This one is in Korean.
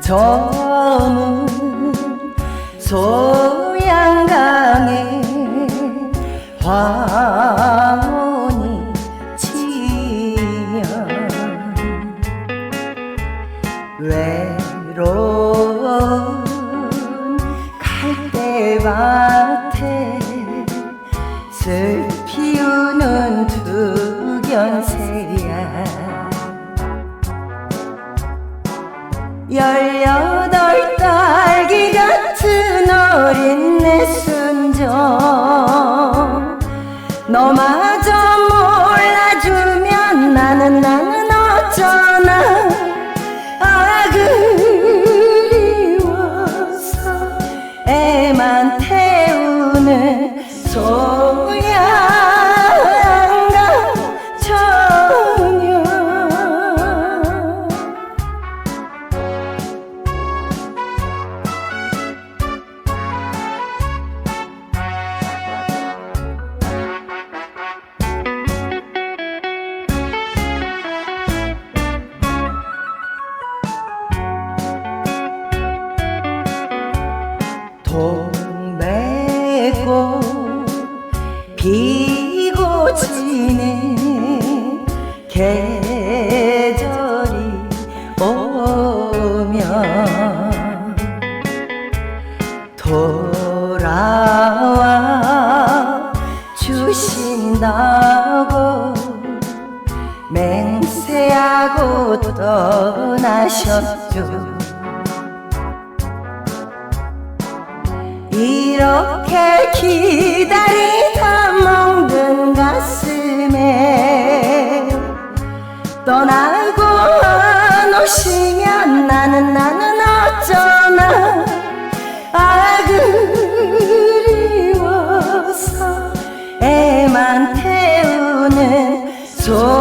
저문 소양강에 황혼이 치며 외로운 갈대밭에 슬 피우는 두견새 열여덟 딸기 같은 어린 내 순정. 너마저 몰라주면 나는 나는 어쩌나. 아 그리워서 애만 태우는 소 동백꽃 피고 지네 계절이 오면 돌아와 주신다고 맹세하고 떠나셨죠 이렇게 기다리다 멍든 가슴에 떠나고 안 오시면 나는 나는 어쩌나 아 그리워서 애만 태우는 소